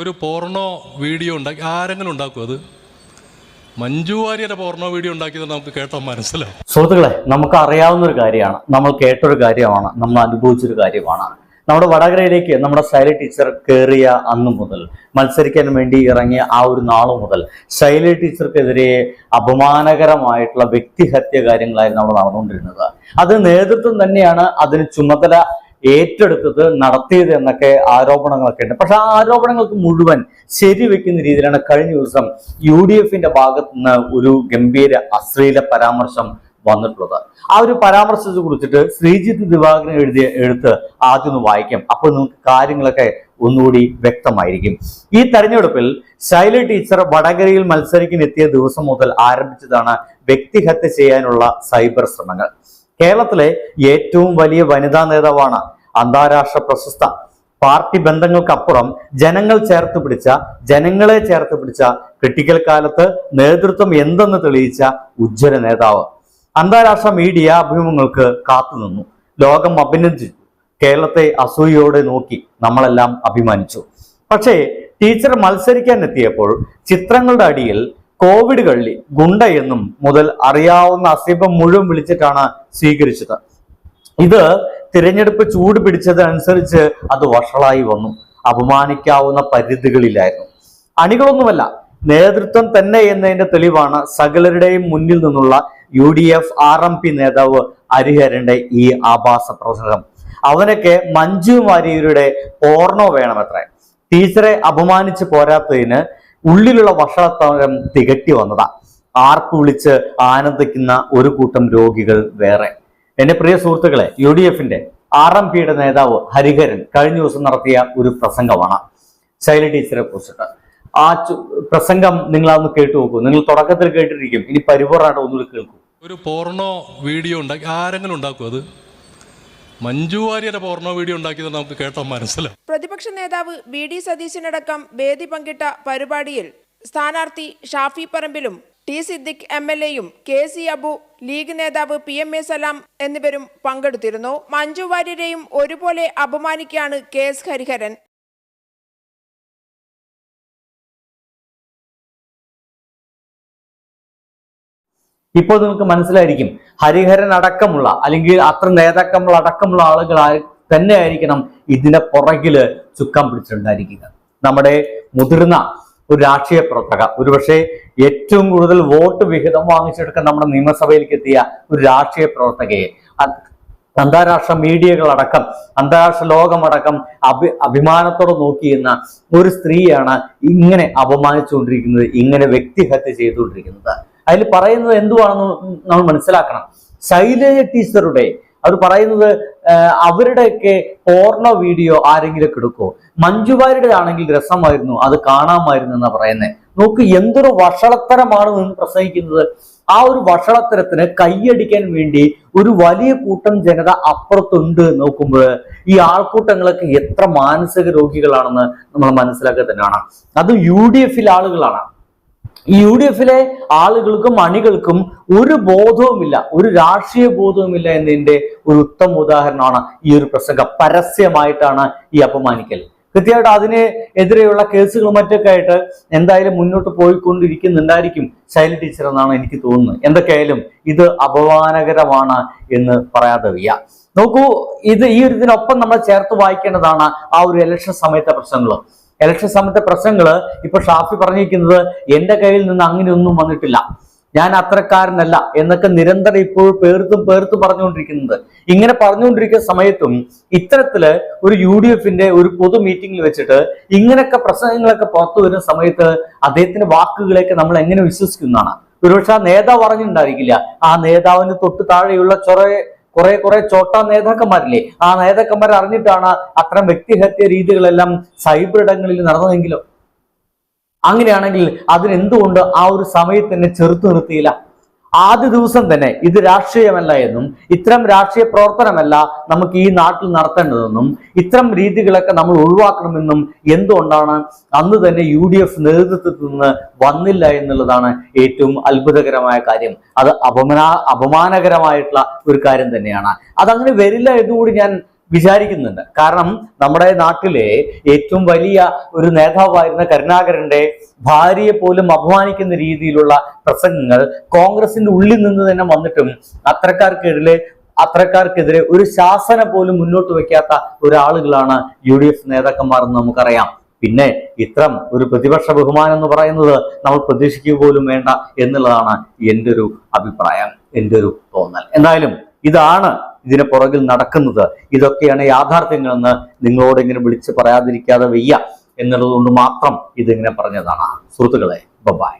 ഒരു porno video ഉണ്ടാക്കി ആരെങ്കിലും ഉണ്ടാക്കും അത്? മഞ്ജു വാര്യരുടെ പോർണോ വീഡിയോ ഉണ്ടാക്കിയത് നമുക്ക് കേട്ടാൽ മനസ്സിലാവും. സുഹൃത്തുക്കളെ നമുക്ക് അറിയാവുന്ന ഒരു കാര്യമാണ്. നമ്മൾ കേട്ടൊരു കാര്യമാണ് നമ്മൾ അനുഭവിച്ചൊരു കാര്യമാണ്. നമ്മുടെ വടകരയിലേക്ക് നമ്മുടെ ശൈലി ടീച്ചർ കയറിയ അന്ന് മുതൽ മത്സരിക്കാൻ വേണ്ടി ഇറങ്ങിയ ആ ഒരു നാളു മുതൽ ശൈല ടീച്ചർക്കെതിരെ അപമാനകരമായിട്ടുള്ള വ്യക്തിഹത്യ കാര്യങ്ങളായിരുന്നു അവിടെ നടന്നുകൊണ്ടിരുന്നത്. അത് നേതൃത്വം തന്നെയാണ് അതിന് ചുമതല ഏറ്റെടുത്തത് നടത്തിയത് എന്നൊക്കെ ആരോപണങ്ങളൊക്കെ ഉണ്ട്. പക്ഷെ ആ ആരോപണങ്ങൾക്ക് മുഴുവൻ ശരിവെക്കുന്ന രീതിയിലാണ് കഴിഞ്ഞ ദിവസം യു ഡി എഫിന്റെ ഭാഗത്തു നിന്ന് ഒരു ഗംഭീര അശ്ലീല പരാമർശം വന്നിട്ടുള്ളത്. ആ ഒരു പരാമർശത്തെ കുറിച്ചിട്ട് ശ്രീജിത്ത് ദിവാകരൻ എഴുതിയ എഴുത്ത് ആദ്യം ഒന്ന് വായിക്കാം. അപ്പോൾ നമുക്ക് കാര്യങ്ങളൊക്കെ ഒന്നുകൂടി വ്യക്തമായിരിക്കും. ഈ തെരഞ്ഞെടുപ്പിൽ ശൈല ടീച്ചർ വടകരയിൽ മത്സരിക്കാൻ എത്തിയ ദിവസം മുതൽ ആരംഭിച്ചതാണ് വ്യക്തിഹത്യ ചെയ്യാനുള്ള സൈബർ ശ്രമങ്ങൾ. കേരളത്തിലെ ഏറ്റവും വലിയ വനിതാ നേതാവാണ് അന്താരാഷ്ട്ര പ്രശസ്ത പാർട്ടി ബന്ധങ്ങൾക്കപ്പുറം ജനങ്ങൾ ചേർത്ത് പിടിച്ച ജനങ്ങളെ ചേർത്ത് പിടിച്ച ക്രിട്ടിക്കൽ കാലത്ത് നേതൃത്വം എന്തെന്ന് തെളിയിച്ച ഉജ്ജ്വല നേതാവ്. അന്താരാഷ്ട്ര മീഡിയ അഭിമുഖങ്ങൾക്ക് കാത്തുനിന്നു ലോകം അഭിനന്ദിച്ചു. കേരളത്തെ അസൂയയോടെ നോക്കി നമ്മളെല്ലാം അഭിമാനിച്ചു. പക്ഷേ ടീച്ചർ മത്സരിക്കാൻ എത്തിയപ്പോൾ ചിത്രങ്ങളുടെ അടിയിൽ കോവിഡ് കള്ളി ഗുണ്ട എന്നും മുതൽ അറിയാവുന്ന അസീബം മുഴുവൻ വിളിച്ചിട്ടാണ് സ്വീകരിച്ചത്. ഇത് തിരഞ്ഞെടുപ്പ് ചൂട് പിടിച്ചതനുസരിച്ച് അത് വഷളായി വന്നു. അപമാനിക്കാവുന്ന പരിധികളിലായിരുന്നു. അണികളൊന്നുമല്ല നേതൃത്വം തന്നെ എന്നതിന്റെ തെളിവാണ് സകലരുടെയും മുന്നിൽ നിന്നുള്ള U D F R M P നേതാവ് ഹരിഹരന്റെ ഈ ആഭാസ പ്രസംഗം. അവനൊക്കെ മഞ്ജു വാര്യരുടെ ഓർണോ വേണമത്രേ. ടീച്ചറെ അപമാനിച്ച് പോരാത്തതിന് ഉള്ളിലുള്ള വഷളത്തരം തികട്ടി വന്നതാ. ആർപ്പ് വിളിച്ച് ആനന്ദിക്കുന്ന ഒരു കൂട്ടം രോഗികൾ വേറെ. എന്റെ പ്രിയ സുഹൃത്തുക്കളെ യു ഡി എഫിന്റെ ആർ എം പിയുടെ നേതാവ് ഹരിഹരൻ കഴിഞ്ഞ ദിവസം നടത്തിയ ഒരു പ്രസംഗമാണ്. ശൈല ടീച്ചറെ കുറിച്ചിട്ട്. ആ പ്രസംഗം നിങ്ങൾ അന്ന് കേട്ടു നോക്കൂ. നിങ്ങൾ തുടക്കത്തിൽ കേട്ടിരിക്കും. ഇനി പരിപൂർണമായിട്ട് ഒന്നുകൂടി കേൾക്കൂ. ഒരു പോർണോ വീഡിയോ ഉണ്ടാക്കി ആരെങ്കിലും ഉണ്ടാക്കും അത്? മഞ്ജു വാര്യരുടെ പോർണോ വീഡിയോ ഉണ്ടാക്കിയത് നമുക്ക് കേട്ടോ മനസ്സിലാവും. പ്രതിപക്ഷ നേതാവ് വി ഡി സതീശനടക്കം വേദി പങ്കിട്ട പരിപാടിയിൽ സ്ഥാനാർത്ഥി ഷാഫി പറമ്പിലും ടി സിദ്ദിഖ് എം എൽ എയും കെ സി അബു ലീഗ് നേതാവ് പി എം എ സലാം എന്നിവരും പങ്കെടുത്തിരുന്നു. മഞ്ജു വാര്യരെയും ഒരുപോലെ അപമാനിക്കുകയാണ് കെ എസ് ഹരിഹരൻ. ഇപ്പോൾ നമുക്ക് മനസ്സിലായിരിക്കും ഹരിഹരൻ അടക്കമുള്ള അല്ലെങ്കിൽ അത്ര നേതാക്കമുള്ള അടക്കമുള്ള ആളുകൾ തന്നെയായിരിക്കണം ഇതിന്റെ പുറകിൽ ചുക്കാൻ പിടിച്ചിട്ടുണ്ടായിരിക്കുക. നമ്മുടെ മുതിർന്ന ഒരു രാഷ്ട്രീയ പ്രവർത്തക. ഒരുപക്ഷെ ഏറ്റവും കൂടുതൽ വോട്ട് വിഹിതം വാങ്ങിച്ചെടുക്കാൻ നമ്മുടെ നിയമസഭയിലേക്ക് എത്തിയ ഒരു രാഷ്ട്രീയ പ്രവർത്തകയെ. അന്താരാഷ്ട്ര മീഡിയകളടക്കം അന്താരാഷ്ട്ര ലോകമടക്കം അഭി അഭിമാനത്തോടെ നോക്കിയിരുന്ന ഒരു സ്ത്രീയാണ് ഇങ്ങനെ അപമാനിച്ചുകൊണ്ടിരിക്കുന്നത് ഇങ്ങനെ വ്യക്തിഹത്യ ചെയ്തുകൊണ്ടിരിക്കുന്നത്. അതിൽ പറയുന്നത് എന്തുവാണെന്ന് നമ്മൾ മനസ്സിലാക്കണം. ശൈലജ ടീച്ചറുടെ അവർ പറയുന്നത് അവരുടെയൊക്കെ പോർണോ വീഡിയോ ആരെങ്കിലും ഒക്കെ എടുക്കോ മഞ്ജുവാരുടെ ആണെങ്കിൽ രസമായിരുന്നു അത് കാണാമായിരുന്നു എന്നാ പറയുന്നത് നോക്ക് എന്തൊരു വഷളത്തരമാണ് നിന്ന് പ്രസംഗിക്കുന്നത്. ആ ഒരു വഷളത്തരത്തിന് കൈയടിക്കാൻ വേണ്ടി ഒരു വലിയ കൂട്ടം ജനത അപ്പുറത്തുണ്ട് നോക്കുമ്പോൾ. ഈ ആൾക്കൂട്ടങ്ങളൊക്കെ എത്ര മാനസിക രോഗികളാണെന്ന് നമ്മൾ മനസ്സിലാക്കുക തന്നെയാണ്. അത് യു ഡി എഫിൽ ആളുകളാണ്. യു ഡി എഫിലെ ആളുകൾക്കും അണികൾക്കും ഒരു ബോധവുമില്ല ഒരു രാഷ്ട്രീയ ബോധവുമില്ല എന്നതിന്റെ ഒരു ഉത്തമ ഉദാഹരണമാണ് ഈ ഒരു പ്രസംഗം. പരസ്യമായിട്ടാണ് ഈ അപമാനിക്കൽ. കൃത്യമായിട്ട് അതിന് എതിരെയുള്ള കേസുകൾ മറ്റൊക്കെ ആയിട്ട് എന്തായാലും മുന്നോട്ട് പോയിക്കൊണ്ടിരിക്കുന്നുണ്ടായിരിക്കും ശൈലി ടീച്ചർ എന്നാണ് എനിക്ക് തോന്നുന്നത്. എന്തൊക്കെയായാലും ഇത് അപമാനകരമാണ് എന്ന് പറയാതെ വയ്യ നോക്കൂ ഇത് ഈ ഒരു ഇതിനൊപ്പം നമ്മൾ ചേർത്ത് വായിക്കേണ്ടതാണ് ആ ഒരു ഇലക്ഷൻ സമയത്തെ പ്രശ്നങ്ങൾ. ഇലക്ഷൻ സമയത്തെ പ്രശ്നങ്ങൾ ഇപ്പൊ ഷാഫി പറഞ്ഞിരിക്കുന്നത് എന്റെ കയ്യിൽ നിന്ന് അങ്ങനെയൊന്നും വന്നിട്ടില്ല. ഞാൻ അത്രക്കാരനല്ല എന്നൊക്കെ നിരന്തരം ഇപ്പോൾ പേർത്തും പേർത്തും പറഞ്ഞുകൊണ്ടിരിക്കുന്നത്. ഇങ്ങനെ പറഞ്ഞുകൊണ്ടിരിക്കുന്ന സമയത്തും ഇത്തരത്തിൽ ഒരു യു ഡി എഫിന്റെ ഒരു പൊതു മീറ്റിംഗിൽ വെച്ചിട്ട് ഇങ്ങനെയൊക്കെ പ്രസംഗങ്ങളൊക്കെ പുറത്തു വരുന്ന സമയത്ത് അദ്ദേഹത്തിന്റെ വാക്കുകളെയൊക്കെ നമ്മൾ എങ്ങനെ വിശ്വസിക്കുന്നതാണ്? ഒരുപക്ഷെ ആ നേതാവ് പറഞ്ഞിട്ടുണ്ടായിരിക്കില്ല ആ നേതാവിന് തൊട്ടു താഴെയുള്ള ചൊറ കുറെ കുറെ ചോട്ട നേതാക്കന്മാരില്ലേ? ആ നേതാക്കന്മാർ അറിഞ്ഞിട്ടാണ് അത്തരം വ്യക്തിഹത്യ രീതികളെല്ലാം സൈബർ ഇടങ്ങളിൽ നടന്നതെങ്കിലും. അങ്ങനെയാണെങ്കിൽ അതിനെന്തുകൊണ്ട് ആ ഒരു സമയത്ത് തന്നെ ചെറുത്തു നിർത്തിയില്ല? ആദ്യ ദിവസം തന്നെ ഇത് രാഷ്ട്രീയമല്ല എന്നും ഇത്തരം രാഷ്ട്രീയ പ്രവർത്തനമല്ല നമുക്ക് ഈ നാട്ടിൽ നടത്തേണ്ടതെന്നും ഇത്തരം രീതികളൊക്കെ നമ്മൾ ഒഴിവാക്കണമെന്നും എന്തുകൊണ്ടാണ് അന്ന് തന്നെ യു ഡി എഫ് നേതൃത്വത്തിൽ നിന്ന് വന്നില്ല എന്നുള്ളതാണ് ഏറ്റവും അത്ഭുതകരമായ കാര്യം. അത് അപമാന അപമാനകരമായിട്ടുള്ള ഒരു കാര്യം തന്നെയാണ്. അതങ്ങനെ വരില്ല എന്നുകൂടി ഞാൻ വിചാരിക്കുന്നുണ്ട്. കാരണം നമ്മുടെ നാട്ടിലെ ഏറ്റവും വലിയ ഒരു നേതാവായിരുന്ന കരുണാകരന്റെ ഭാര്യയെ പോലും അപമാനിക്കുന്ന രീതിയിലുള്ള പ്രസംഗങ്ങൾ കോൺഗ്രസിന്റെ ഉള്ളിൽ നിന്ന് തന്നെ വന്നിട്ടും അത്രക്കാർക്കെതിരെ അത്രക്കാർക്കെതിരെ ഒരു ശാസന പോലും മുന്നോട്ട് വെക്കാത്ത ഒരാളുകളാണ് യു ഡി എഫ് നേതാക്കന്മാർ എന്ന് നമുക്കറിയാം. പിന്നെ ഇത്തരം ഒരു പ്രതിപക്ഷ ബഹുമാനം എന്ന് പറയുന്നത് നമ്മൾ പ്രതീക്ഷിക്കുക പോലും വേണ്ട എന്നുള്ളതാണ് എന്റെ ഒരു അഭിപ്രായം എന്റെ ഒരു തോന്നൽ. എന്തായാലും ഇതാണ് ഇതിന് പുറകിൽ നടക്കുന്നത്. ഇതൊക്കെയാണ് യാഥാർത്ഥ്യങ്ങളെന്ന് നിങ്ങളോട് ഇങ്ങനെ വിളിച്ച് പറയാതിരിക്കാതെ വയ്യ. എന്നുള്ളത് കൊണ്ട് മാത്രം ഇതിങ്ങനെ പറഞ്ഞതാണ്. സുഹൃത്തുക്കളെ ബൈ